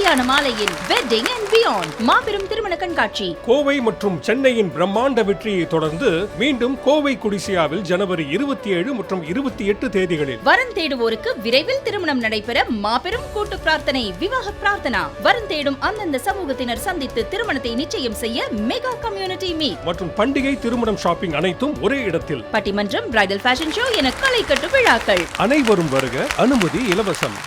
கல்யாண மாலையின் wedding and beyond மாபெரும் திருமண கண்காட்சி. கோவை மற்றும் சென்னையின் பிரம்மாண்ட வெற்றியை தொடர்ந்து மீண்டும் கோவை குடிசியாவில் ஜனவரி இருபத்தி ஏழு மற்றும் இருபத்தி எட்டு தேதிகளில். வரன் தேடுவோருக்கு விரைவில் திருமணம் நடைபெற மாபெரும் கூட்டு பிரார்த்தனை விவாக பிரார்த்தனா. வரன் தேடும் அந்தந்த சமூகத்தினர் சந்தித்து திருமணத்தை நிச்சயம் செய்ய மெகா கம்யூனிட்டி மீட் மற்றும் பண்டிகை திருமணம் ஷாப்பிங் அனைத்தும் ஒரே இடத்தில். பட்டிமன்றம் பிரைடல் ஃபேஷன் ஷோ என களை கட்டு விழாக்கள். அனைவரும் வருக அனுமதி இலவசம்.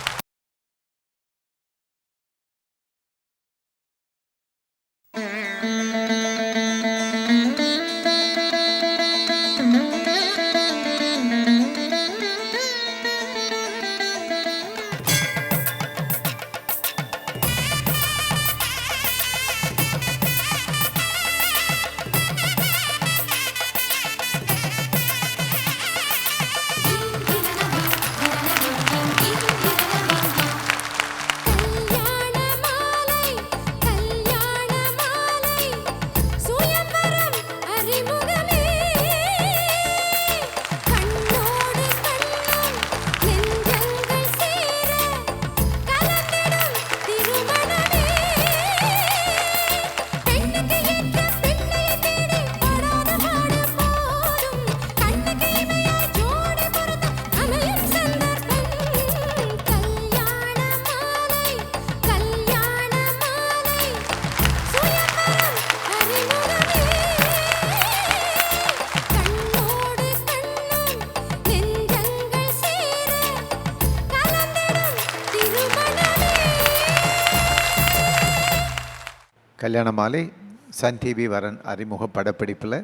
கல்யாண மாலை சன் டிவி வரன் அறிமுக படப்பிடிப்பில்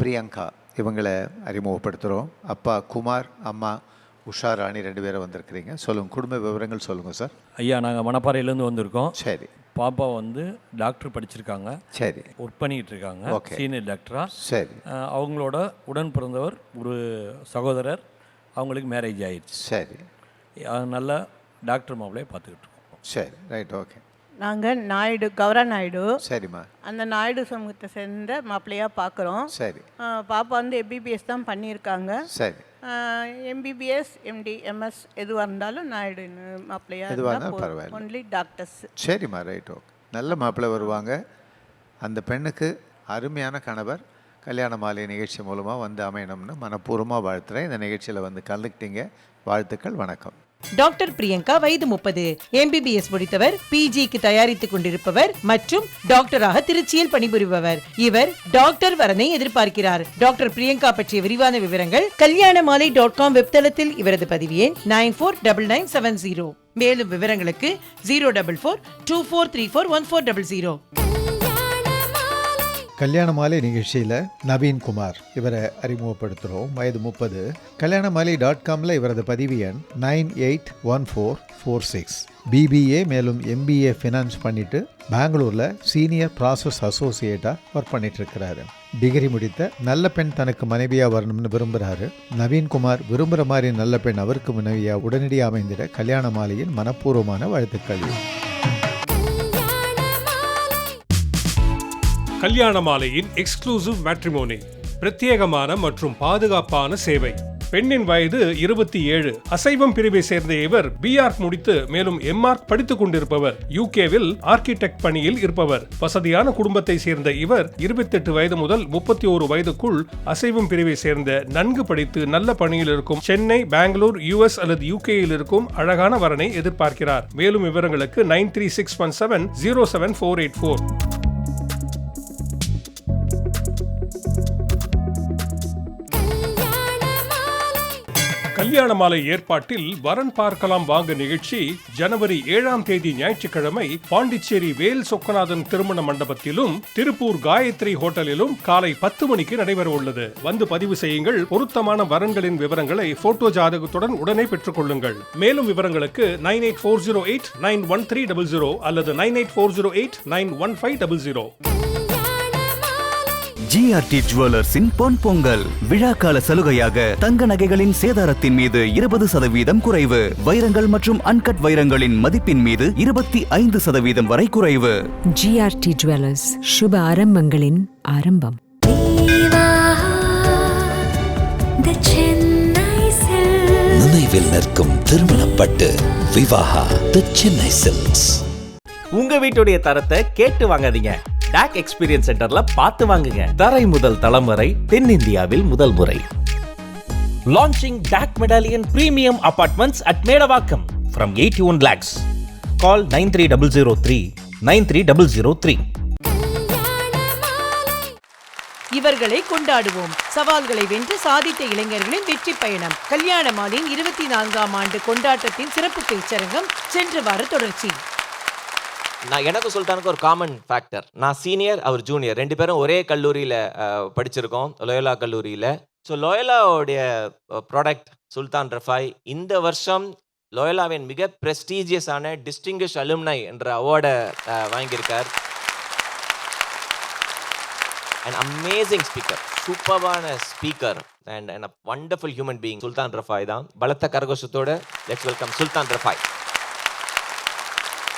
பிரியங்கா. இவங்களை அறிமுகப்படுத்துகிறோம் அப்பா குமார் அம்மா உஷா ராணி ரெண்டு பேரும் வந்திருக்கிறீங்க. சொல்லுங்கள் குடும்ப விவரங்கள் சொல்லுங்கள் சார். ஐயா நாங்கள் மணப்பாறையிலேருந்து வந்திருக்கோம். சரி. பாப்பா வந்து டாக்டர் படிச்சிருக்காங்க. சரி. ஒர்க் பண்ணிக்கிட்டு இருக்காங்க Okay. சீனியர் டாக்டரா. சரி. அவங்களோட உடன் பிறந்தவர் ஒரு சகோதரர். அவங்களுக்கு மேரேஜ் ஆயிடுச்சு. சரி. நல்ல டாக்டர் மாப்பிளையை பார்த்துக்கிட்டு இருக்கோம். சரி. Right okay. நாங்கள் நாயுடு கௌரா நாயுடு. சரிம்மா. அந்த நாயுடு சமூகத்தை சேர்ந்த மாப்பிள்ளையாக பார்க்குறோம் சரி. பாப்பா வந்து எம்பிபிஎஸ் தான் பண்ணியிருக்காங்க. சரி. எம்பிபிஎஸ் எம்டி எம்எஸ் எதுவாக இருந்தாலும் நாயுடு மாப்பிள்ளையாக இருந்தால் இருந்தாலும் பரவாயில்ல. ஒன்லி டாக்டர்ஸ் சரிம்மா ரைட் ஓகே நல்ல மாப்பிள்ளை வருவாங்க. அந்த பெண்ணுக்கு அருமையான கணவர். கல்யாண மாலை நிகழ்ச்சி மூலமாக வந்து அமையணும்னு மனப்பூர்வமாக வாழ்த்துறேன். இந்த நிகழ்ச்சியில் வந்து கலந்துக்கிட்டீங்க. வாழ்த்துக்கள் வணக்கம். டாக்டர் பிரியங்கா வயது முப்பது. எம்பிபிஎஸ் முடித்தவர் பிஜிக்கு தயாரித்துக் கொண்டிருப்பவர் மற்றும் டாக்டராக திருச்சியில் பணிபுரிபவர். இவர் டாக்டர் வரனை எதிர்பார்க்கிறார். டாக்டர் பிரியங்கா பற்றிய விரிவான விவரங்கள் கல்யாண மாலை டாட் காம் வெப்தளத்தில் இவரது பதிவு எண் nine four double nine seven zero. மேலும் விவரங்களுக்கு zero double four two four three four one four double zero. கல்யாண மாலை நிகழ்ச்சியில் நவீன்குமார் இவரை அறிமுகப்படுத்துகிறோம் வயது முப்பது. கல்யாண மாலை டாட் காமில் இவரது பதிவு எண் nine eight one four four six. BBA மேலும் எம்பிஏ ஃபினான்ஸ் பண்ணிட்டு பெங்களூரில் சீனியர் ப்ராசஸ் அசோசியேட்டாக ஒர்க் பண்ணிட்டு இருக்கிறாரு டிகிரி முடித்த நல்ல பெண் தனக்கு மனைவியாக வரணும்னு விரும்புகிறாரு நவீன்குமார் விரும்புகிற மாதிரி நல்ல பெண் அவருக்கு மனைவியாக உடனடியாக அமைந்திட கல்யாண மாலையின் மனப்பூர்வமான வாழ்த்துக்கள். கல்யாண மாலையின் எக்ஸ்க்ளூசிவ் மேட்ரிமோனி பிரத்யேகமான மற்றும் பாதுகாப்பான சேவை. பெண்ணின் வயது இருபத்தி ஏழு. அசைவம் பிரிவை சேர்ந்த இவர் பிஆர்க் முடித்து மேலும் எம்ஆர்க் படித்துக் கொண்டிருப்பவர். யூகேவில் ஆர்கிடெக்ட் பணியில் இருப்பவர். வசதியான குடும்பத்தை சேர்ந்த இவர் இருபத்தெட்டு வயது முதல் முப்பத்தி ஒரு வயதுக்குள் அசைவம் பிரிவை சேர்ந்த நன்கு படித்து நல்ல பணியில் இருக்கும். சென்னை பெங்களூர் யூஎஸ் அல்லது யூகேயில் இருக்கும் அழகான வரனை எதிர்பார்க்கிறார். மேலும் விவரங்களுக்கு nine three six one seven zero seven four eight four. கல்யாண மாலை ஏற்பாட்டில் வரன் பார்க்கலாம் வாங்க நிகழ்ச்சி ஜனவரி ஏழாம் தேதி ஞாயிற்றுக்கிழமை பாண்டிச்சேரி வேல் சொக்கநாதன் திருமண மண்டபத்திலும் திருப்பூர் காயத்ரி ஹோட்டலிலும் காலை பத்து மணிக்கு நடைபெற உள்ளது. வந்து பதிவு செய்யுங்கள். பொருத்தமான வரன்களின் விவரங்களை போட்டோ ஜாதகத்துடன் உடனே பெற்றுக் கொள்ளுங்கள் மேலும் விவரங்களுக்கு nine eight four zero eight nine one three double zero அல்லது nine eight four zero eight nine one five double zero. GRT ஜுவல்லர்ஸின் பொன் பொங்கல். விழாக்கால சலுகையாக தங்க நகைகளின் சேதாரத்தின் மீது இருபது சதவீதம் குறைவு. வைரங்கள் மற்றும் அன்கட் வைரங்களின் மதிப்பின் மீது இருபத்தி ஐந்து சதவீதம் வரை குறைவு. ஜிஆர்டி ஜுவல்லர்ஸ் சுப ஆரம்பங்களின் ஆரம்பம். the Chennai Silks. நினைவில் நிற்கும் திருமணப்பட்டு விவாகா தி சென்னை சில்க்ஸ் உங்க வீட்டுடைய தரத்தை கேட்டு வாங்காதீங்க. டாக் எக்ஸ்பீரியன்ஸ் சென்டர்ல பார்த்து வாங்குங்க. தரை முதல் தலைமுறை தென்னிந்தியாவில் முதல் முறை. Launching DAC Medallion premium apartments at Medavakkam from eighty one lakhs call nine three double zero three nine three double zero three இவர்களை கொண்டாடுவோம். சவால்களை வென்று சாதித்த இளைஞர்களின் வெற்றி பயணம். கல்யாண மாலின் இருபத்தி நான்காம் ஆண்டு கொண்டாட்டத்தின் சிறப்பு பேச்சரங்கம் சென்ற வார தொடர்ச்சி. நான் எனக்கு சுல்தானுக்கு ஒரு காமன் ஃபேக்டர் நான் சீனியர் அவர் ஜூனியர் ரெண்டு பேரும் ஒரே கல்லூரியில் படிச்சிருக்கோம். லோயலா கல்லூரியில். ஸோ லோயலாவுடைய ப்ராடக்ட் சுல்தான் ரஃபாய். இந்த வருஷம் லோயலாவின் மிக ப்ரெஸ்டீஜியஸான டிஸ்டிங்கிஷ் அலுமினை என்ற அவார்டை வாங்கியிருக்கார். And amazing speaker சூப்பர்வான speaker and and a wonderful human being Sultan Rafai தான். பலத்த கரகோஷத்தோட லெட்ஸ் வெல்கம் சுல்தான் ரஃபாய்.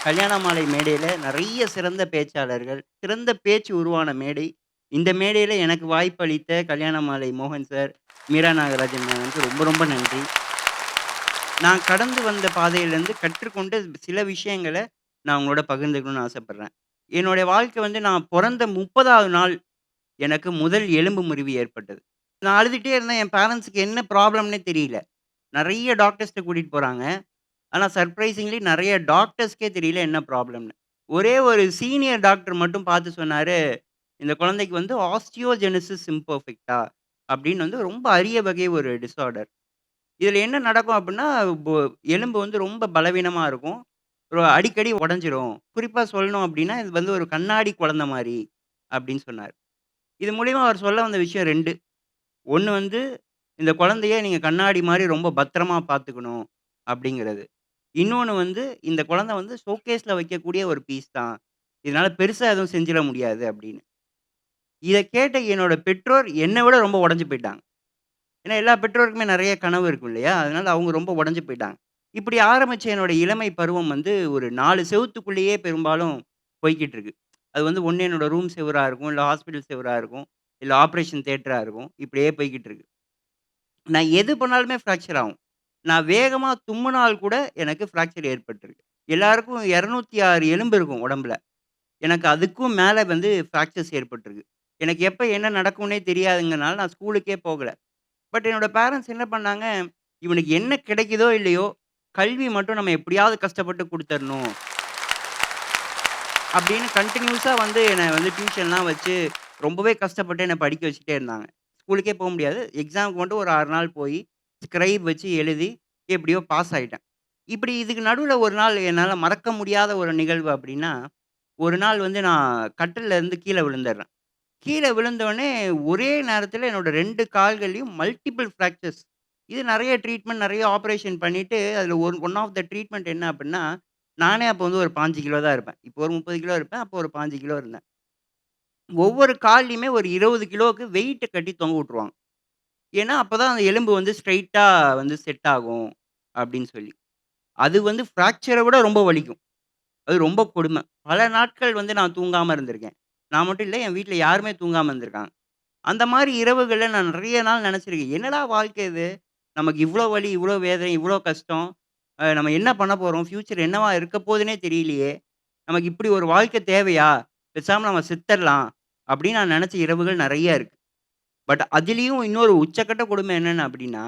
கல்யாண மாலை மேடையில் நிறைய சிறந்த பேச்சாளர்கள் சிறந்த பேச்சு உருவான மேடை. இந்த மேடையில் எனக்கு வாய்ப்பளித்த கல்யாண மாலை மோகன் சார் மீரா நாகராஜன் மேம்க்கு ரொம்ப ரொம்ப நன்றி. நான் கடந்து வந்த பாதையிலேருந்து கற்றுக்கொண்ட சில விஷயங்களை நான் உங்களோட பகிர்ந்துக்கணும்னு ஆசைப்பட்றேன். என்னுடைய வாழ்க்கை வந்து நான் பிறந்த முப்பதாவது நாள் எனக்கு முதல் எலும்பு முறிவு ஏற்பட்டது. நான் அழுதுகிட்டே இருந்தேன். என் பேரண்ட்ஸுக்கு என்ன ப்ராப்ளம்னே தெரியல. நிறைய டாக்டர்ஸ்ட்டை கூட்டிகிட்டு போகிறாங்க ஆனால் சர்ப்ரைசிங்லி நிறைய டாக்டர்ஸ்க்கே தெரியல என்ன ப்ராப்ளம்னு ஒரே ஒரு சீனியர் டாக்டர் மட்டும் பார்த்து சொன்னார் இந்த குழந்தைக்கு வந்து ஆஸ்டியோஜெனசிஸ் இம்பர்ஃபெக்டா அப்படின்னு வந்து ரொம்ப அரிய வகை ஒரு டிஸார்டர் இதில் என்ன நடக்கும் அப்படின்னா எலும்பு வந்து ரொம்ப பலவீனமாக இருக்கும். ஒரு அடிக்கடி உடஞ்சிரும். குறிப்பாக சொல்லணும் அப்படின்னா இது வந்து ஒரு கண்ணாடி குழந்தை மாதிரி அப்படின்னு சொன்னார். இது மூலிமா அவர் சொல்ல வந்த விஷயம் ரெண்டு. ஒன்று வந்து இந்த குழந்தைய நீங்கள் கண்ணாடி மாதிரி ரொம்ப பத்திரமா பார்த்துக்கணும் அப்படிங்கிறது. இன்னொன்று வந்து இந்த குழந்தை வந்து ஷோகேஸில் வைக்கக்கூடிய ஒரு பீஸ் தான். இதனால் பெருசாக எதுவும் செஞ்சிட முடியாது அப்படின்னு. இதை கேட்ட என்னோட பெற்றோர் என்னை விட ரொம்ப உடஞ்சி போயிட்டாங்க. ஏன்னா எல்லா பெற்றோருக்குமே நிறைய கனவு இருக்கும் இல்லையா? அதனால அவங்க ரொம்ப உடஞ்சி போயிட்டாங்க. இப்படி ஆரம்பிச்ச என்னோட இளமை பருவம் வந்து ஒரு நாலு செவுத்துக்குள்ளேயே பெரும்பாலும் போய்க்கிட்டு இருக்கு. அது வந்து ஒன்று என்னோட ரூம் செவராக இருக்கும் இல்லை ஹாஸ்பிட்டல் செவராக இருக்கும் இல்லை ஆப்ரேஷன் தேட்டராக இருக்கும். இப்படியே போய்க்கிட்டு இருக்கு. நான் எது பண்ணாலுமே ஃப்ராக்சர் ஆகும். நான் வேகமாக தும்முனால் கூட எனக்கு ஃப்ராக்சர் ஏற்பட்டிருக்கு. எல்லாருக்கும் இரநூத்தி ஆறு எலும்பு இருக்கும் உடம்புல. எனக்கு அதுக்கும் மேலே வந்து ஃப்ராக்சர்ஸ் ஏற்பட்டிருக்கு. எனக்கு எப்போ என்ன நடக்கும்னே தெரியாதுங்கனால நான் ஸ்கூலுக்கே போகலை. பட் என்னோட பேரண்ட்ஸ் என்ன பண்ணாங்க? இவனுக்கு என்ன கிடைக்குதோ இல்லையோ கல்வி மட்டும் நம்ம எப்படியாவது கஷ்டப்பட்டு கொடுத்துடணும் அப்படின்னு கண்டினியூஸாக வந்து என்னை வந்து டியூஷன்லாம் வச்சு ரொம்பவே கஷ்டப்பட்டு என்னை படிக்க வச்சுட்டே இருந்தாங்க. ஸ்கூலுக்கே போக முடியாது. எக்ஸாமுக்கு மட்டும் ஒரு ஆறு நாள் போய் ஸ்க்ரைப் வச்சு எழுதி எப்படியோ பாஸ் ஆகிட்டேன் இப்படி இதுக்கு நடுவில் ஒரு நாள் என்னால் மறக்க முடியாத ஒரு நிகழ்வு அப்படின்னா ஒரு நாள் வந்து நான் கட்டில்ல இருந்து கீழே விழுந்துடுறேன் கீழே விழுந்தோடனே ஒரே நேரத்தில் என்னோட ரெண்டு கால்கள்லையும் மல்டிபிள் ஃப்ராக்சர்ஸ் இது நிறைய ட்ரீட்மெண்ட் நிறைய ஆப்ரேஷன் பண்ணிவிட்டு அதில் ஒரு ஒன் ஆஃப் த ட்ரீட்மெண்ட் என்ன அப்படின்னா நானே அப்போ வந்து ஒரு பாஞ்சு கிலோ தான் இருப்பேன். இப்போ ஒரு முப்பது கிலோ இருப்பேன் அப்போ ஒரு பாஞ்சு கிலோ இருந்தேன். ஒவ்வொரு கால்லையுமே ஒரு இருபது கிலோவுக்கு வெயிட்டை கட்டி தொங்க விட்ருவாங்க ஏன்னா அப்போ தான் அந்த எலும்பு வந்து ஸ்ட்ரைட்டாக வந்து செட் ஆகும் அப்படின்னு சொல்லி. அது வந்து ஃப்ராக்சரை விட ரொம்ப வலிக்கும். அது ரொம்ப கொடுமை. பல நாட்கள் வந்து நான் தூங்காமல் இருந்திருக்கேன். நான் மட்டும் இல்லை என் வீட்டில் யாருமே தூங்காமல் இருந்திருக்காங்க. அந்த மாதிரி இரவுகளில் நான் நிறைய நாள் நினச்சிருக்கேன். என்னடா வாழ்க்கை இது? நமக்கு இவ்வளோ வலி இவ்வளோ வேதனை இவ்வளோ கஷ்டம். நம்ம என்ன பண்ண போகிறோம் ஃப்யூச்சர் என்னவா இருக்க போதுன்னே தெரியலையே. நமக்கு இப்படி ஒரு வாழ்க்கை தேவையா? பேசாமல் நம்ம செத்துடலாம் அப்படின்னு நான் நினச்ச இரவுகள் நிறைய இருக்கு. பட் அதுலேயும் இன்னொரு உச்சக்கட்ட கொடுமை என்னென்ன அப்படின்னா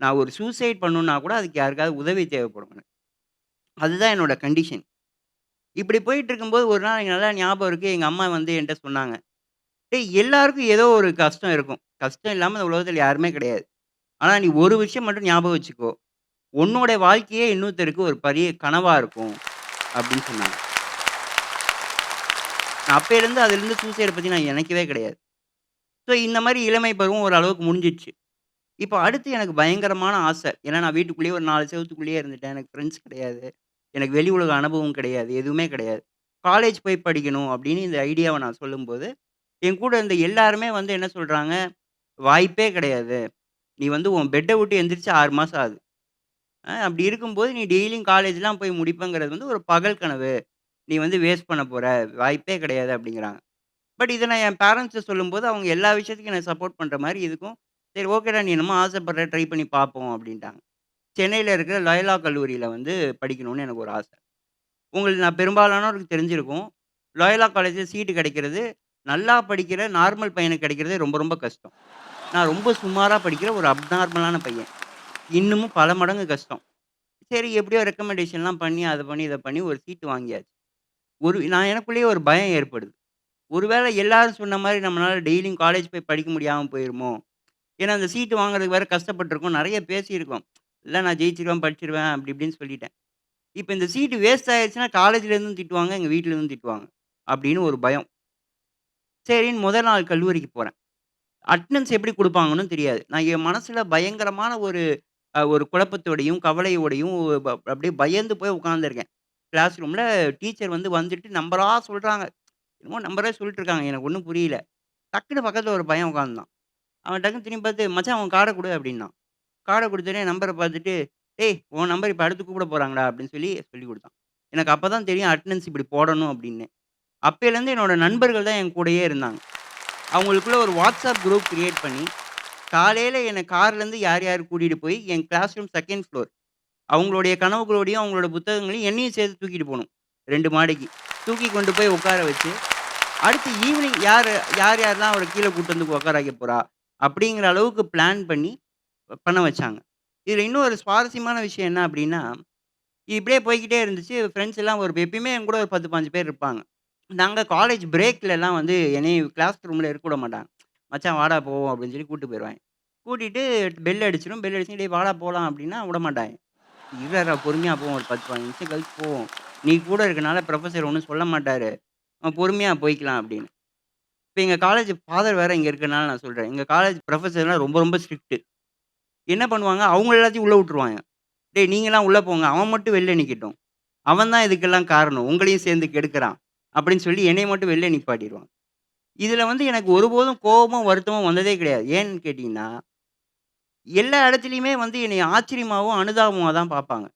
நான் ஒரு சூசைட் பண்ணணுன்னா கூட அதுக்கு யாருக்காவது உதவி தேவைப்படும் எனக்கு. அதுதான் என்னோட கண்டிஷன் இப்படி போயிட்டு இருக்கும்போது ஒரு நாள் எனக்கு நல்லா ஞாபகம் இருக்குது எங்கள் அம்மா வந்து என்கிட்ட சொன்னாங்க டேய் எல்லாருக்கும் ஏதோ ஒரு கஷ்டம் இருக்கும். கஷ்டம் இல்லாமல் இந்த உலகத்தில் யாருமே கிடையாது. ஆனால் நீ ஒரு விஷயம் மட்டும் ஞாபகம் வச்சுக்கோ. உன்னோட வாழ்க்கையே இன்னொருத்தருக்கு ஒரு பெரிய கனவாக இருக்கும். அப்படின்னு சொன்னாங்க. நான் அப்பையிலேருந்து அதுலேருந்து சூசைடை பற்றி நான் நினைக்கவே கிடையாது. ஸோ இந்த மாதிரி இளமை பருவம் ஓரளவுக்கு முடிஞ்சிடுச்சு இப்போ அடுத்து எனக்கு பயங்கரமான ஆசை. ஏன்னா நான் வீட்டுக்குள்ளேயே ஒரு நாலு செவத்துக்குள்ளேயே இருந்துட்டேன். எனக்கு ஃப்ரெண்ட்ஸ் கிடையாது. எனக்கு வெளி உலக அனுபவம் கிடையாது. எதுவுமே கிடையாது. காலேஜ் போய் படிக்கணும் அப்படின்னு இந்த ஐடியாவை நான் சொல்லும்போது என் கூட இருந்த எல்லாருமே வந்து என்ன சொல்கிறாங்க வாய்ப்பே கிடையாது. நீ வந்து உன் பெட்டை விட்டு எந்திரிச்சு ஆறு மாதம் ஆகுது அஹ் அப்படி இருக்கும்போது நீ டெய்லியும் காலேஜ்லாம் போய் முடிப்பங்கிறது வந்து ஒரு பகல் கனவு. நீ வந்து வேஸ்ட் பண்ண போகிற வாய்ப்பே கிடையாது அப்படிங்கிறாங்க. பட் இதை நான் என் பேரண்ட்ஸை சொல்லும்போது அவங்க எல்லா விஷயத்துக்கும் என்னை சப்போர்ட் பண்ணுற மாதிரி இதுக்கும் சரி ஓகேடா நீ என்னமோ ஆசைப்படுற ட்ரை பண்ணி பார்ப்போம் அப்படின்ட்டாங்க. சென்னையில் இருக்கிற லயலா கல்லூரியில் வந்து படிக்கணும்னு எனக்கு ஒரு ஆசை. உங்களுக்கு நான் பெரும்பாலானோருக்கு தெரிஞ்சிருக்கும். லோயலா காலேஜில் சீட்டு கிடைக்கிறது நல்லா படிக்கிற நார்மல் பையனுக்கு கிடைக்கிறதே ரொம்ப ரொம்ப கஷ்டம். நான் ரொம்ப சுமாராக படிக்கிற ஒரு அப்நார்மலான பையன். இன்னமும் பல மடங்கு கஷ்டம். சரி எப்படியோ ரெக்கமெண்டேஷன்லாம் பண்ணி அதை பண்ணி இதை பண்ணி ஒரு சீட்டு வாங்கியாச்சு. ஒரு நான் எனக்குள்ளேயே ஒரு பயம் ஏற்படுது. ஒருவேளை எல்லாரும் சொன்ன மாதிரி நம்மளால் டெய்லியும் காலேஜ் போய் படிக்க முடியாமல் போயிருமோ? ஏன்னா அந்த சீட்டு வாங்குறதுக்கு வேறு கஷ்டப்பட்டிருக்கோம். நிறைய பேசியிருக்கோம். இல்லை நான் ஜெயிச்சிருவேன் படிச்சிருவேன் அப்படி இப்படின்னு சொல்லிட்டேன். இப்போ இந்த சீட்டு வேஸ்ட் ஆயிடுச்சுன்னா காலேஜ்லேருந்தும் திட்டுவாங்க எங்கள் வீட்டிலேருந்தும் திட்டுவாங்க. அப்படின்னு ஒரு பயம். சரின்னு முதல் நாள் கல்லூரிக்கு போகிறேன் அட்டனன்ஸ் எப்படி கொடுப்பாங்கன்னு தெரியாது. நான் என் மனசில் பயங்கரமான ஒரு ஒரு குழப்பத்தோடையும் கவலையோடையும் ப- அப்படியே பயந்து போய் உட்காந்துருக்கேன் கிளாஸ் ரூமில் டீச்சர் வந்து வந்துட்டு நம்பராக சொல்கிறாங்க என்னமோ நம்பரே சொல்லிட்டு இருக்காங்க எனக்கு ஒன்றும் புரியல. டக்குன்னு பக்கத்தில் ஒரு பையன் உட்காந்துதான் அவன் டக்குன்னு திரும்பி பார்த்து மச்சான் அவன் கார்டை கொடு அப்படின்னா கார்டை கொடுத்தோடனே நம்பரை பார்த்துட்டு டேய் உன் நம்பர் இப்போ அடுத்து கூப்பிட போகிறாங்களா அப்படின்னு சொல்லி சொல்லி கொடுத்தான். எனக்கு அப்போ தான் தெரியும் அட்டனன்ஸ் இப்படி போடணும் அப்படின்னு. அப்போலேருந்து என்னோட நண்பர்கள் தான் என் கூடயே இருந்தாங்க. அவங்களுக்குள்ள ஒரு வாட்ஸ்அப் குரூப் க்ரியேட் பண்ணி காலையில் என்னை கார்லேருந்து யார் யார் கூட்டிகிட்டு போய் என் கிளாஸ் ரூம் செகண்ட் ஃப்ளோர் அவங்களுடைய கனவுகளோடையும் அவங்களோட புத்தகங்களையும் என்னையும் சேர்த்து தூக்கிட்டு போகணும் ரெண்டு மாடிக்கு. தூக்கி கொண்டு போய் உட்கார வச்சு அடுத்து ஈவினிங் யார் யார் யாரெல்லாம் அவரை கீழே கூட்டு வந்து உட்கார வைக்க போகிறா அப்படிங்கிற அளவுக்கு பிளான் பண்ணி பண்ண வச்சாங்க. இதில் இன்னும் ஒரு சுவாரஸ்யமான விஷயம் என்ன அப்படின்னா இப்படியே போய்க்கிட்டே இருந்துச்சு. ஃப்ரெண்ட்ஸ் எல்லாம் ஒரு எப்பயுமே என் கூட ஒரு பத்து பாஞ்சு பேர் இருப்பாங்க. நாங்கள் காலேஜ் பிரேக்லலாம் வந்து என்னை கிளாஸ் ரூமில் இருக்க விட மாட்டாங்க. மச்சான் வாடா போவோம் அப்படின்னு சொல்லி கூப்பிட்டு போயிடுவாங்க கூட்டிகிட்டு பெல் அடிச்சிடும் பெல் அடிச்சு இடையே வாடா போகலாம் அப்படின்னா விட மாட்டாங்க. இருடா பொறுமையாக போவோம். ஒரு பத்து பதினஞ்சு நிமிஷம் கழிச்சு போவோம். நீ கூட இருக்கனால ப்ரொஃபஸர் ஒன்றும் சொல்ல மாட்டார். பொறுமையாக போய்க்கலாம் அப்படின்னு. இப்போ எங்கள் காலேஜ் ஃபாதர் வேறு இங்கே இருக்கனால நான் சொல்கிறேன் எங்கள் காலேஜ் ப்ரொஃபஸர்லாம் ரொம்ப ரொம்ப ஸ்ட்ரிக்ட்டு என்ன பண்ணுவாங்க? அவங்க எல்லாத்தையும் உள்ளே விட்டுருவாங்க. டேய் நீங்களாம் உள்ளே போங்க. அவன் மட்டும் வெளில நிற்கட்டும் அவன் தான் இதுக்கெல்லாம் காரணம். உங்களையும் சேர்ந்து கெடுக்கிறான். அப்படின்னு சொல்லி என்னை மட்டும் வெளில நிப்பாட்டிடுவான். இதில் வந்து எனக்கு ஒருபோதும் கோபமும் வருத்தமும் வந்ததே கிடையாது. ஏன்னு கேட்டிங்கன்னா எல்லா இடத்துலையுமே வந்து என்னை ஆச்சரியமாகவும் அனுதாபமாக தான் பார்ப்பாங்க.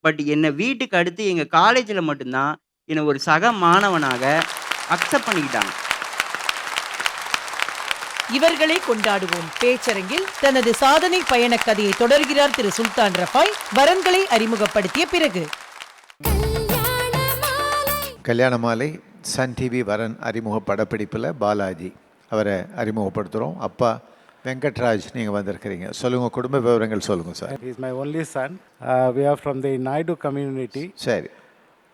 பட் என்னை வீட்டுக்கு அடுத்து எங்கள் காலேஜில் மட்டும்தான் என்னை ஒரு சக மாணவனாக அக்செப்ட் பண்ணிக்கிட்டாங்க. இவர்களை கொண்டாடுவோம். பேச்சரங்கில் தனது சாதனை பயண கதையை தொடர்கிறார் திரு சுல்தான் ரஃபாய். வரன்களை அறிமுகப்படுத்திய பிறகு. கல்யாண மாலை சன் டிவி வரன் அறிமுக படப்பிடிப்பில் பாலாஜி அவரை அறிமுகப்படுத்துகிறோம் அப்பா வெங்கட்ராஜ் நீங்கள் வந்திருக்கிறீங்க. சொல்லுங்கள் குடும்ப விவரங்கள் சொல்லுங்கள் sir. He is my only son. Uh, we are from the Naidu community. சரி.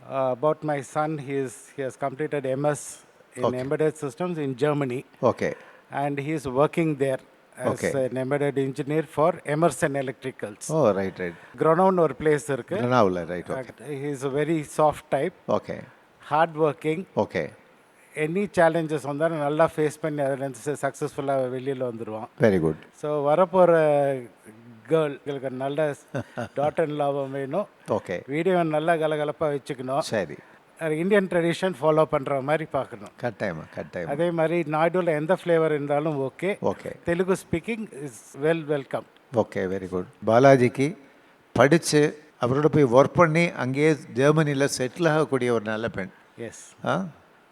Uh, about my son, he, is, he has completed MS in Okay. embedded systems in Germany. Okay And he is working there as Okay. an embedded engineer for Emerson Electricals. Oh right right Gronown ஒரு place இருக்கு. Granavla, right, okay. And He is a very soft type. Okay Hard working. Okay any challenges வந்தாலும் நல்லா face பண்ணி அதில் சக்ஸஸ்ஃபுல்லாக வெளியில் வந்துடுவான் very good so வரப்போகிற கேர்ள் எங்களுக்கு நல்ல டாட்டர் லாபம் வேணும். ஓகே வீடியோ நல்லா கலகலப்பாக வச்சுக்கணும். சரி. இந்தியன் ட்ரெடிஷன் ஃபாலோ பண்ணுற மாதிரி பார்க்கணும். கட்டாயமா கட்டாயம். அதே மாதிரி நாடுவில் எந்த ஃப்ளேவர் இருந்தாலும் okay okay Telugu speaking is well welcome okay very good பாலாஜிக்கு படித்து அவரோட போய் ஒர்க் பண்ணி அங்கேயே ஜெர்மனியில் செட்டில் ஆகக்கூடிய ஒரு நல்ல பெண். எஸ் ஆ?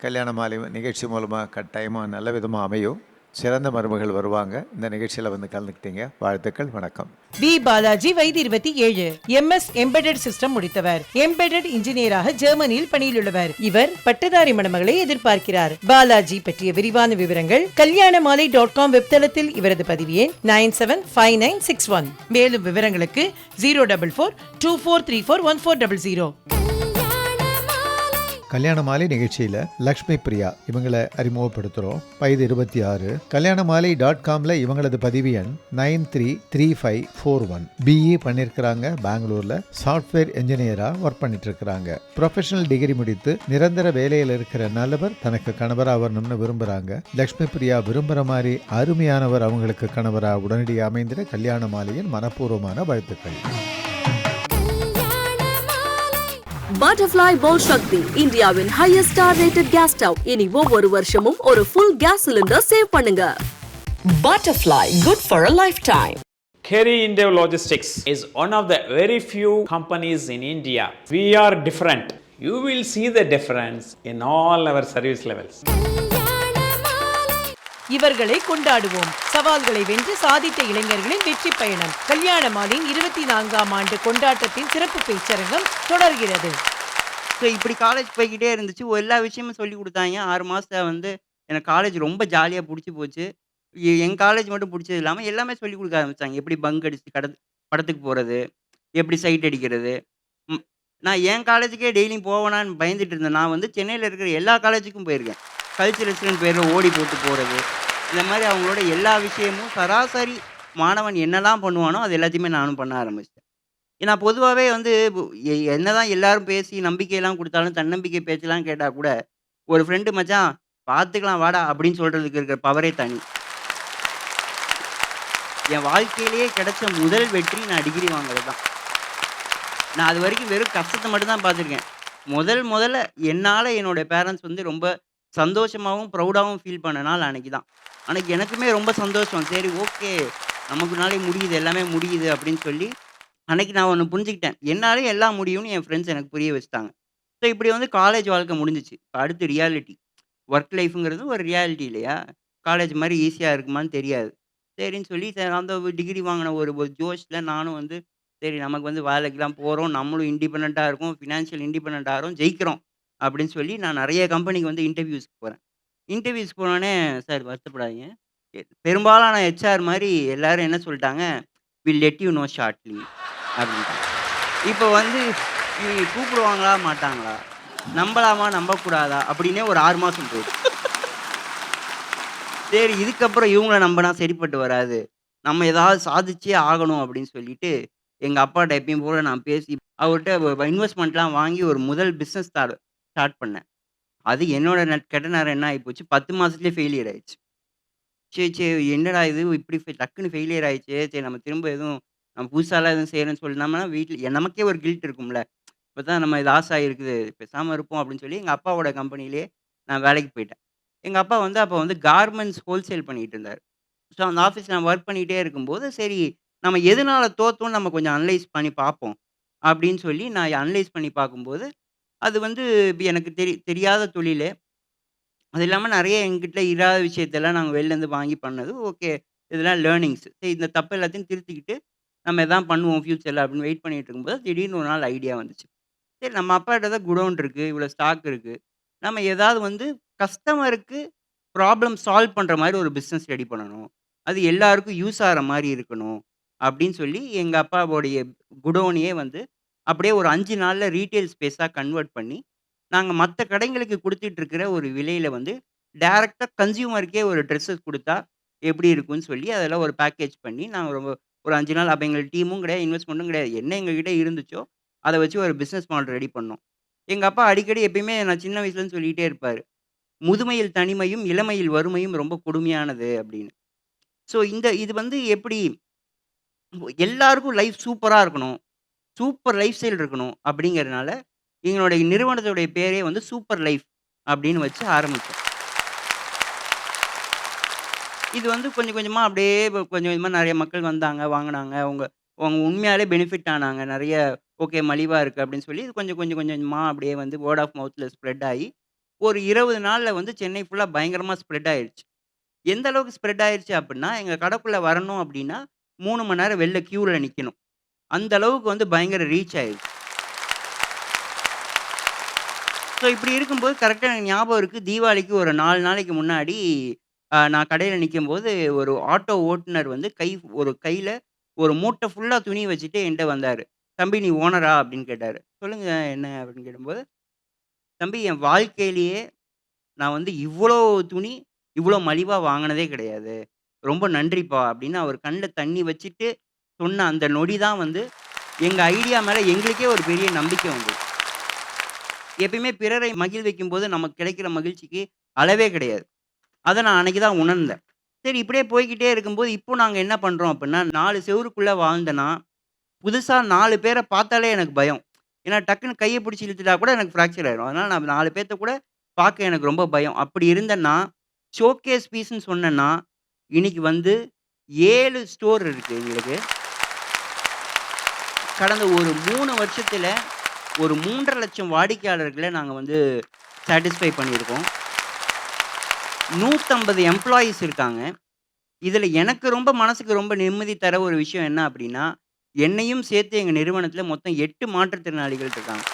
கல்யாண மாலை நிகழ்ச்சி மூலமாக கட்டாயமாக நல்ல விதமாக அமையும். சிறந்த மருமகள் வருவாங்க. இந்த நிகழ்ச்சியில் வந்து கலந்துக்கிட்டீங்க. வாழ்த்துக்கள் வணக்கம். வி பாலாஜி வயது இருபத்தி ஏழு. எம். எஸ். எம்பெடட் சிஸ்டம் முடித்தவர். எம்பெடட் இன்ஜினியராக ஜெர்மனியில் பணியில் உள்ளவர் இவர் பட்டதாரி மணமகளை எதிர்பார்க்கிறார். பாலாஜி பற்றிய விரிவான விவரங்கள் கல்யாண மாலை டாட் காம் வெப்தளத்தில் இவரது பதிவு எண் nine seven five nine six one. மேலும் விவரங்களுக்கு zero double four two four three four one four double zero. கல்யாண மாலை நிகழ்ச்சியில் லக்ஷ்மி பிரியா இவங்களை அறிமுகப்படுத்துகிறோம் வயது இருபத்தி ஆறு. கல்யாண மாலை டாட் காமில் இவங்களது பதிவு எண் nine three three five four one. BE பண்ணியிருக்கிறாங்க பெங்களூரில் சாஃப்ட்வேர் இன்ஜினியராக ஒர்க் பண்ணிட்டு இருக்கிறாங்க ப்ரொஃபஷனல் டிகிரி முடித்து நிரந்தர வேலையில் இருக்கிற நல்லவர் தனக்கு கணவராக வரணும்னு விரும்புகிறாங்க லக்ஷ்மி பிரியா விரும்புகிற மாதிரி அருமையானவர் அவங்களுக்கு கணவராக உடனடியாக அமைந்திட கல்யாண மாலையின் மனப்பூர்வமான வாழ்த்துக்கள். பட்டர்ஃப்ளை போல் சக்தி இந்தியாவின் highest star rated gas stove இனி ஒவ்வொரு வருஷமும் ஒரு ஃபுல் கேஸ் சிலிண்டர் சேவ் பண்ணுங்க Butterfly good for a lifetime Kerry India Logistics is one of the very few companies in India. We are different. You will see the difference in all our service levels. இவர்களை கொண்டாடுவோம் சவால்களை வென்று சாதித்த இளைஞர்களின் வெற்றி பயணம் கல்யாண மாலின் இருபத்தி நான்காம் ஆண்டு கொண்டாட்டத்தின் சிறப்பு பேச்சரங்கம் தொடர்கிறது ஸோ இப்படி காலேஜ் போய்கிட்டே இருந்துச்சு. எல்லா விஷயமும் சொல்லிக் குடுத்தாய்ங்க. 6 மாசத்துல வந்து எனக்கு காலேஜ் ரொம்ப ஜாலியா பிடிச்சி போச்சு. என் காலேஜ் மட்டும் பிடிச்சது இல்லாமல் எல்லாமே சொல்லிக் கொடுக்க ஆரம்பிச்சாங்க. எப்படி பங்க் அடிச்சு கடத் படத்துக்கு போகிறது எப்படி சைட் அடிக்கிறது. நான் என் காலேஜுக்கே டெய்லியும் போவேனான்னு பயந்துட்டு இருந்தேன். நான் வந்து சென்னையில் இருக்கிற எல்லா காலேஜுக்கும் போயிருக்கேன். கல்ச்சுரல்ஸ்ன்னு பேரில் ஓடி போட்டு போகிறது இந்த மாதிரி அவங்களோட எல்லா விஷயமும் சராசரி மாணவன் என்னலாம் பண்ணுவானோ, அது எல்லாத்தையுமே நானும் பண்ண ஆரம்பிச்சிட்டேன் ஏன்னா பொதுவாகவே வந்து பு எ என்னதான் எல்லாரும் பேசி நம்பிக்கையெல்லாம் கொடுத்தாலும் தன்னம்பிக்கை பேச்செல்லாம் கேட்டால் கூட, ஒரு ஃப்ரெண்டு "மச்சான் பார்த்துக்கலாம் வாடா" அப்படின்னு சொல்கிறதுக்கு இருக்கிற பவரே தனி. என் வாழ்க்கையிலேயே கிடைச்ச முதல் வெற்றி நான் டிகிரி வாங்குறது தான். நான் அது வரைக்கும் வெறும் கஷ்டத்தை மட்டும்தான் பார்த்துருக்கேன். முதல் முதல்ல என்னால் என்னுடைய பேரண்ட்ஸ் வந்து ரொம்ப சந்தோஷமாவும், ப்ரவுடாவும் ஃபீல் பண்ண நாள் அன்னைக்கு தான். அன்னைக்கு எனக்குமே ரொம்ப சந்தோஷம். சரி ஓகே. நமக்குனாலே முடியுது, எல்லாமே முடியுது அப்படின்னு சொல்லி, அன்னைக்கு நான் ஒண்ணு புரிஞ்சுக்கிட்டேன். என்னாலயும் எல்லாம் முடியும்னு என் ஃப்ரெண்ட்ஸ் எனக்கு புரிய வச்சுட்டாங்க. ஸோ இப்படி வந்து காலேஜ் வாழ்க்கை முடிஞ்சுச்சு. இப்ப அடுத்து ரியாலிட்டி. ஒர்க் லைஃப்ங்கிறது ஒரு ரியாலிட்டி இல்லையா? காலேஜ் மாரி ஈஸியா இருக்குமான்னு தெரியாது. சரின்னு சொல்லி சரி அந்த டிகிரி வாங்கின ஒரு ஒரு ஜோஷ்ல நானும் வந்து, சரி நமக்கு வந்து வேலைக்கெல்லாம் போறோம். நம்மளும் இண்டிபெண்டன்ட்டா இருக்கோம். ஃபினான்ஷியல் இண்டிபெண்டன்ட் ஆகுறோம். ஜெயிக்கிறோம். அப்படின்னு சொல்லி நான் நெறைய கம்பெனிக்கு வந்து இன்டர்வியூஸ்க்கு போறேன். இன்டர்வியூஸ்க்கு போனோனே, "சார் வருத்தப்படாதீங்க. எ பெரும்பாலான ஹெச்ஆர் மாரி எல்லாரும் என்ன சொல்ட்டாங்க, "will let you know shortly" அப்படின்ட்டாங்க. இப்ப வந்து இவங்க கூப்பிடுவாங்களா, மாட்டாங்களா? நம்பலாமா, நம்பக்கூடாதா? அப்படின்னே ஒரு 6 மாசம் போயிடுச்சு. சரி இதுக்கப்புறம் இவங்கள நம்புனா சரிப்பட்டு வராது. நம்ம ஏதாவது சாதிச்சே ஆகணும் அப்படின்னு சொல்லிட்டு, எங்க அப்பாட்ட எப்பயும் போல நான் பேசி, அவர்ட்ட வ இன்வெஸ்ட்மென்ட்லாம் வாங்கி ஒரு முதல் பிசினஸ் தாடு ஸ்டார்ட் பண்ணேன். அது என்னோட நட் நேரம் என்ன ஆயிப்போச்சு, 10 மாசத்துலயே ஃபெயிலியர் ஆயிடுச்சு. சரி, சரி என்னடா இது இப்படி ஃபெ டக்குன்னு ஃபெயிலியர் ஆயிடுச்சே. சரி நம்ம திரும்ப எதுவும் நம்ம புதுசாலாம் எதுவும் செய்யணும்னு சொல்லி நம்மனா வீட்ல நமக்கே ஒரு கில்ட் இருக்கும்ல. இப்பதான் நம்ம லாஸ் ஆகியிருக்குது. பேசாம இருப்போம் அப்படின்னு சொல்லி எங்க அப்பாவோட கம்பெனியிலேயே நான் வேலைக்கு போயிட்டேன். எங்க அப்பா வந்து அப்ப வந்து கார்மெண்ட்ஸ் ஹோல்சேல் பண்ணிட்டு இருந்தாரு. ஸோ அந்த ஆஃபீஸ்ல நான் வொர்க் பண்ணிட்டே இருக்கும்போது, சரி நம்ம எதனால தோத்தோம்னு நம்ம கொஞ்சம் அனலைஸ் பண்ணி பார்ப்போம். அப்படின்னு சொல்லி நான் அனலைஸ் பண்ணி பார்க்கும்போது, அது வந்து எனக்கு தெரி தெரியாத தொழிலு. அது இல்லாம நெறைய என்கிட்ட இல்லாத விஷயத்தெல்லாம் நாங்க வெளிலேருந்து வாங்கி பண்ணது. ஓகே. இதெல்லாம் லேர்னிங்ஸ். சரி இந்த தப்பு எல்லாத்தையும் திருத்திக்கிட்டு, நம்ம எதான் பண்ணுவோம் ஃபியூச்சர்ல அப்படின்னு வெயிட் பண்ணிட்டு இருக்கும்போது, திடீர்னு ஒரு நாள் ஐடியா வந்துச்சு. சரி நம்ம அப்பாட்ட தான் குடோன் இருக்கு. இவ்வளோ ஸ்டாக் இருக்கு. நம்ம ஏதாவது வந்து கஸ்டமருக்கு ப்ராப்ளம் சால்வ் பண்ற மாரி ஒரு பிசினஸ் ரெடி பண்ணணும். அது எல்லாருக்கும் யூஸ் ஆகிற மாரி இருக்கணும். அப்படின்னு சொல்லி எங்க அப்பாவோடைய குடோனையே வந்து அப்படியே ஒரு 5 நாள்ல ரீட்டெயில் ஸ்பேஸா கன்வெர்ட் பண்ணி, நாங்க மத்த கடைங்களுக்கு குடுத்துட்டு இருக்கிற ஒரு விலையில வந்து டைரக்ட்டா கன்சியூமருக்கே ஒரு ட்ரெஸ்ஸஸ் குடுத்தா எப்படி இருக்கும்னு சொல்லி அதெல்லாம் ஒரு பேக்கேஜ் பண்ணி நாங்க ரொம்ப ஒரு 5 நாள் அப்ப எங்களுக்கு டீமும் கிடையாது, இன்வெஸ்ட்மென்ட்டும் கிடையாது. என்ன எங்ககிட்ட இருந்துச்சோ, அத வச்சு ஒரு பிசினஸ் மாடல் ரெடி பண்ணோம். எங்க அப்பா அடிக்கடி எப்பயுமே நான் சின்ன வயசுலருந்து சொல்லிட்டே இருப்பாரு. "முதுமையில் தனிமையும், இளமையில் வறுமையும் ரொம்ப கொடுமையானது" அப்படின்னு. ஸோ இந்த இது வந்து எப்படி எல்லாருக்கும் லைஃப் சூப்பரா இருக்கணும். சூப்பர் லைஃப் ஸ்டைல் இருக்கணும் அப்படிங்கிறதுனால, எங்களுடைய நிறுவனத்துடைய பேரே வந்து சூப்பர் லைஃப் அப்படின்னு வச்சு ஆரம்பித்தோம் இது வந்து கொஞ்சம் கொஞ்சமாக அப்படியே கொஞ்சம் கொஞ்சமாக நிறைய மக்கள் வந்தாங்க, வாங்கினாங்க. அவங்க அவங்க உண்மையாலே பெனிஃபிட் ஆனாங்க. நிறைய ஓகே மலிவாக இருக்குது அப்படின்னு சொல்லி, இது கொஞ்சம் கொஞ்சம் கொஞ்சம் கொஞ்சமாக அப்படியே வந்து வேர்ட் ஆஃப் மவுத்தில் ஸ்ப்ரெட் ஆகி ஒரு இருபது நாளில் வந்து சென்னை ஃபுல்லாக பயங்கரமாக ஸ்ப்ரெட் ஆயிடுச்சு எந்த அளவுக்கு ஸ்ப்ரெட் ஆயிடுச்சு அப்படின்னா, எங்கள் கடைக்குள்ளே வரணும் அப்படின்னா, மூணு மணி நேரம் வெளில க்யூவில் நிற்கணும் அந்த அளவுக்கு வந்து பயங்கர ரீச் ஆயிடுச்சு ஸோ இப்படி இருக்கும்போது கரெக்டாக எனக்கு ஞாபகம் இருக்குது தீபாவளிக்கு ஒரு நாலு நாளைக்கு முன்னாடி, அ நான் கடையில் நிற்கும்போது ஒரு ஆட்டோ ஓட்டுநர் வந்து கை ஒரு கையில் ஒரு மூட்டை ஃபுல்லாக துணி வச்சுட்டு என்கிட்ட வந்தார் "தம்பி நீ ஓனரா?" அப்படின்னு கேட்டார் "சொல்லுங்க என்ன?" அப்படின்னு கேட்டும்போது "தம்பி என் வாழ்க்கையிலேயே நான் வந்து இவ்வளோ துணி, இவ்வளோ மலிவாக வாங்கினதே கிடையாது. ரொம்ப நன்றிப்பா" அப்படின்னு அவர் கண்ணில் தண்ணி வச்சுட்டு சொன்ன அந்த நொடி தான் வந்து, எங்கள் ஐடியா மேலே எங்களுக்கே ஒரு பெரிய நம்பிக்கை உண்டு எப்பயுமே பிறரை மகிழ் வைக்கும்போது நமக்கு கிடைக்கிற மகிழ்ச்சிக்கு அளவே கிடையாது. அதை நான் அன்னைக்கு தான் உணர்ந்தேன். சரி இப்படியே போய்க்கிட்டே இருக்கும்போது, இப்போ நாங்கள் என்ன பண்ணுறோம் அப்படின்னா, நாலு செவருக்குள்ளே வாழ்ந்தேன்னா, புதுசாக நாலு பேரை பார்த்தாலே எனக்கு பயம். ஏன்னா டக்குன்னு கையை பிடிச்சி இழுத்துட்டா கூட எனக்கு ஃப்ராக்சர் ஆகிடும் அதனால் நான் நாலு பேர்த்த கூட பார்க்க எனக்கு ரொம்ப பயம். அப்படி இருந்தேன்னா, ஷோகேஸ் பீஸ்ன்னு சொன்னேன்னா, இன்னைக்கு வந்து ஏழு ஸ்டோர் இருக்குது எங்களுக்கு. கடந்த ஒரு மூணு வருஷத்தில் ஒரு மூன்றரை லட்சம் வாடிக்கையாளர்களை நாங்கள் வந்து சாட்டிஸ்ஃபை பண்ணியிருக்கோம். 150 எம்ப்ளாயீஸ் இருக்காங்க. இதில் எனக்கு ரொம்ப மனசுக்கு ரொம்ப நிம்மதி தர ஒரு விஷயம் என்ன அப்படின்னா, என்னையும் சேர்த்து எங்கள் நிறுவனத்தில் மொத்தம் எட்டு மாற்றுத்திறனாளிகள் இருக்காங்க.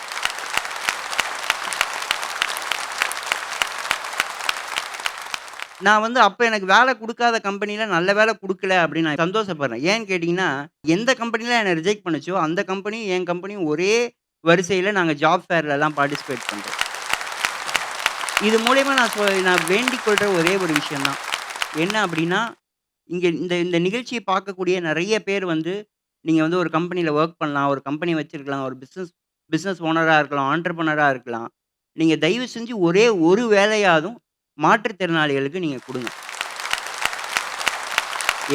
நான் வந்து அப்போ எனக்கு வேலை கொடுக்காத கம்பெனியில் நல்ல வேலை கொடுக்கல அப்படின்னு நான் சந்தோஷப்படுறேன். ஏன்னு கேட்டிங்கன்னா எந்த கம்பெனியில் என்னை ரிஜெக்ட் பண்ணுச்சோ அந்த கம்பெனியும் என் கம்பெனியும் ஒரே வரிசையில் நாங்கள் ஜாப் ஃபேர்லலாம் பார்ட்டிசிபேட் பண்ணுறோம் இது மூலயமா நான் சொ நான் வேண்டிக் கொள்கிற ஒரே ஒரு விஷயந்தான் என்ன அப்படின்னா இங்கே இந்த இந்த நிகழ்ச்சியை பார்க்கக்கூடிய நிறைய பேர் வந்து நீங்கள் வந்து ஒரு கம்பெனியில் ஒர்க் பண்ணலாம் ஒரு கம்பெனி வச்சுருக்கலாம் ஒரு பிஸ்னஸ் பிஸ்னஸ் ஓனராக இருக்கலாம் ஆண்டர்பனராக இருக்கலாம். நீங்கள் தயவு செஞ்சு ஒரே ஒரு வேலையாதும் மாற்றுத்திறனாளிகளுக்கு நீங்கள் கொடுங்க.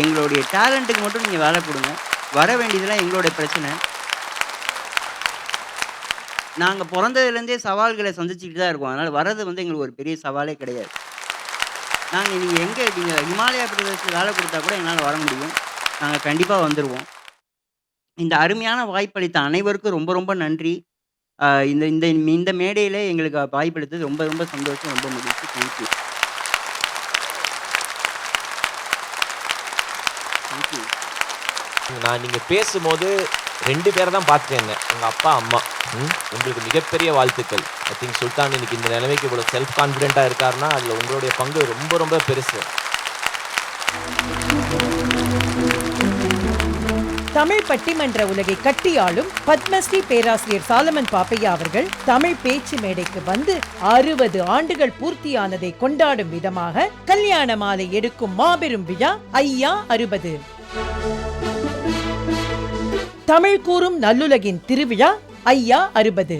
எங்களுடைய டேலண்ட்டுக்கு மட்டும் நீங்கள் வேலை கொடுங்க. வர வேண்டியதெல்லாம் எங்களுடைய பிரச்சனை. நாங்கள் பிறந்ததுலேருந்தே சவால்களை சந்திச்சுக்கிட்டு தான் இருக்கோம். அதனால் வர்றது வந்து எங்களுக்கு ஒரு பெரிய சவாலே கிடையாது. நாங்கள் நீங்கள் எங்கே நீங்கள் ஹிமாலயா பிரதேசத்தில் வேலை கொடுத்தா கூட எங்களால் வர முடியும். நாங்கள் கண்டிப்பாக வந்துடுவோம் இந்த அருமையான வாய்ப்பளித்த அனைவருக்கும் ரொம்ப ரொம்ப நன்றி. இந்த இந்த இந்த மேடையில் எங்களுக்கு வாய்ப்பளித்தது ரொம்ப ரொம்ப சந்தோஷம் ரொம்ப மகிழ்ச்சி. தேங்க்யூ தேங்க்யூ நான் நீங்க பேசும்போது ரெண்டு பேரை தான் பார்த்தேங்க. உங்க அப்பா அம்மா. ம், உங்களுக்கு மிகப்பெரிய வாழ்த்துக்கள். ஐ திங்க் சுல்தான் இன்னைக்கு இந்த நிலைமைக்கு இவ்வளோ செல்ஃப் கான்ஃபிடென்ட்டாக இருக்காருன்னா அதில் உங்களுடைய பங்கு ரொம்ப ரொம்ப பெருசு. தமிழ் பட்டிமன்ற உலகை கட்டியாளும் பத்மஸ்ரீ பேராசிரியர் சாலமன் பாப்பையா அவர்கள் தமிழ் பேச்சு மேடைக்கு வந்து அறுபது ஆண்டுகள் பூர்த்தியானதை கொண்டாடும் விதமாக கல்யாண மாலை எடுக்கும் மாபெரும் விழா ஐயா அறுபது. தமிழ் கூறும் நல்லுலகின் திருவிழா ஐயா அறுபது.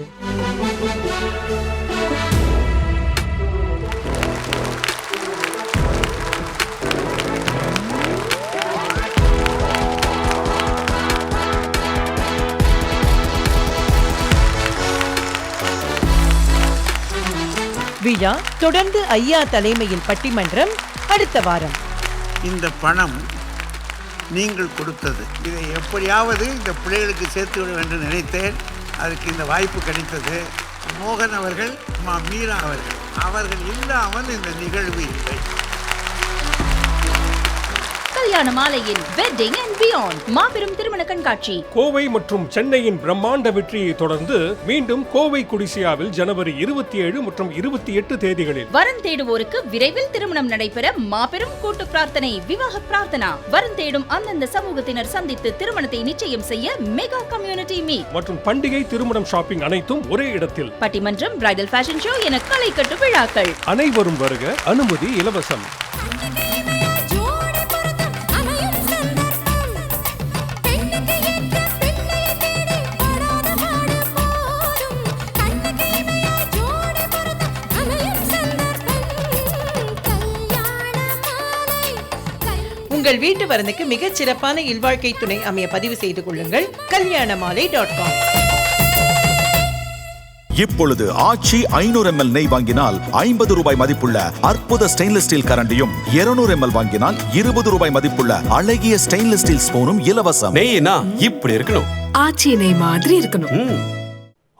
விழா தொடர்ந்து ஐயா தலைமையில் பட்டிமன்றம் அடுத்த வாரம். இந்த பணம் நீங்கள் கொடுத்தது. இதை எப்படியாவது இந்த பிள்ளைகளுக்கு சேர்த்து விட வேண்டும் நினைத்தேன். அதுக்கு இந்த வாய்ப்பு கிடைத்தது. மோகன் அவர்கள் மா மீரா அவர்கள். அவர்கள் இல்லாமல் இந்த நிகழ்வு இல்லை. கல்யாண மாலையின் வெட்டிங் அண்ட் பியாண்ட் மாபெரும் திருமண கண்காட்சி. கோவை மற்றும் சென்னையின் பிரம்மாண்ட வெற்றியை தொடர்ந்து மீண்டும் கோவை குடிசியாவில் ஜனவரி இருபத்தி ஏழு மற்றும் இருபத்தி எட்டு தேதிகளில். வரன் தேடுவோருக்கு விரைவில் திருமணம் நடைபெற மாபெரும் கூட்டு பிரார்த்தனை விவாக பிரார்த்தனா. வரன் தேடும் அந்தந்த சமூகத்தினர் சந்தித்து திருமணத்தை நிச்சயம் செய்ய மெகா கம்யூனிட்டி மீட். மற்றும் பண்டிகை திருமணம் ஷாப்பிங் அனைத்தும் ஒரே இடத்தில். பட்டிமன்றம் பிரைடல் ஃபேஷன் ஷோ என களை கட்டு விழாக்கள். அனைவரும் வருக அனுமதி இலவசம். உங்கள் வீட்டு வரனுக்கு மிகச் சிறப்பான இல்வாழ்க்கை துணை அமைய பதிவு செய்து கொள்ளுங்கள். கல்யாண மாலை டாட் காம் இப்பொழுது ஆச்சி ஐநூறு எம்எல் நெய் வாங்கினால் ஐம்பது ரூபாய் மதிப்புள்ள அற்புத ஸ்டெயின்லெஸ் ஸ்டீல் கரண்டியும் 200 எம்எல் வாங்கினால் இருபது ரூபாய் மதிப்புள்ள அழகிய ஸ்டெயின்லெஸ் ஸ்டீல் ஸ்பூனும் இலவசம். நெய்னா இப்படி இருக்கணும். ஆச்சி நெய் மாதிரி இருக்கணும்.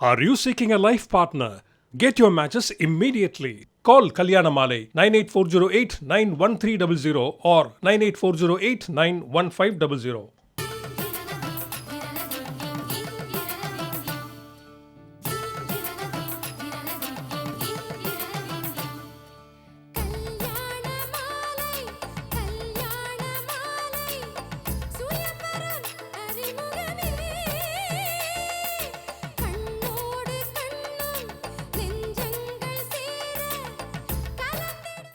Are you seeking a life partner? Get your matches immediately. Call Kalyanamale 98408 91300 or 98408 91500.